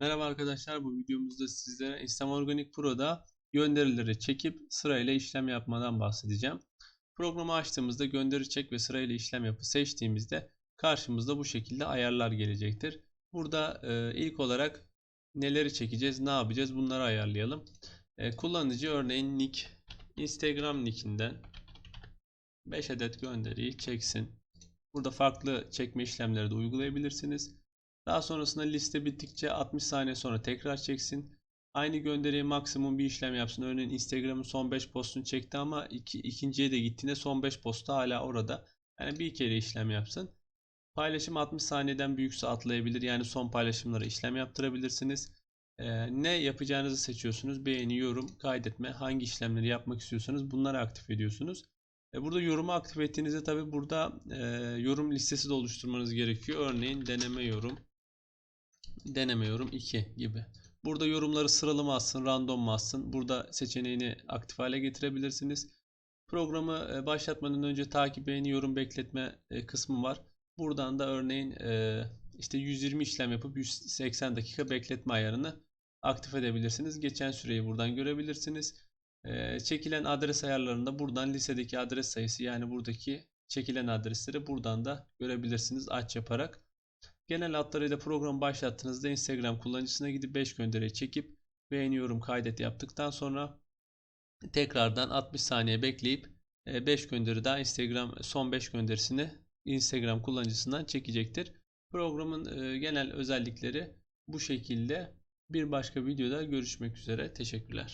Merhaba arkadaşlar bu videomuzda sizlere Instagram Organic Pro'da gönderileri çekip sırayla işlem yapmadan bahsedeceğim. Programı açtığımızda gönderi çek ve sırayla işlem yapı seçtiğimizde karşımızda bu şekilde ayarlar gelecektir. Burada e, ilk olarak neleri çekeceğiz, ne yapacağız bunları ayarlayalım. E, kullanıcı örneğin nick, Instagram nickinden 5 adet gönderiyi çeksin. Burada farklı çekme işlemleri de uygulayabilirsiniz. Daha sonrasında liste bittikçe 60 saniye sonra tekrar çeksin. Aynı gönderiye maksimum bir işlem yapsın. Örneğin Instagram'ın son 5 postunu çekti ama iki, ikinciye de gittiğinde son 5 postu hala orada. Yani bir kere işlem yapsın. Paylaşım 60 saniyeden büyükse atlayabilir. Yani son paylaşımlara işlem yaptırabilirsiniz. Ee, ne yapacağınızı seçiyorsunuz. Beğeni, yorum, kaydetme, hangi işlemleri yapmak istiyorsanız bunları aktif ediyorsunuz. E, burada yorumu aktif ettiğinizde tabi burada e, yorum listesi de oluşturmanız gerekiyor. Örneğin deneme yorum deneme yorum 2 gibi. Burada yorumları sıralı mı atsın, random atsın? Burada seçeneğini aktif hale getirebilirsiniz. Programı e, başlatmadan önce takip, beğeni, yorum, bekletme e, kısmı var. Buradan da örneğin e, işte 120 işlem yapıp 180 dakika bekletme ayarını aktif edebilirsiniz. Geçen süreyi buradan görebilirsiniz. Çekilen adres ayarlarında buradan listedeki adres sayısı yani buradaki çekilen adresleri buradan da görebilirsiniz aç yaparak. Genel hatlarıyla programı başlattığınızda Instagram kullanıcısına gidip 5 gönderi çekip beğeniyorum kaydet yaptıktan sonra tekrardan 60 saniye bekleyip 5 gönderi daha Instagram son 5 gönderisini Instagram kullanıcısından çekecektir. Programın genel özellikleri bu şekilde. Bir başka videoda görüşmek üzere. Teşekkürler.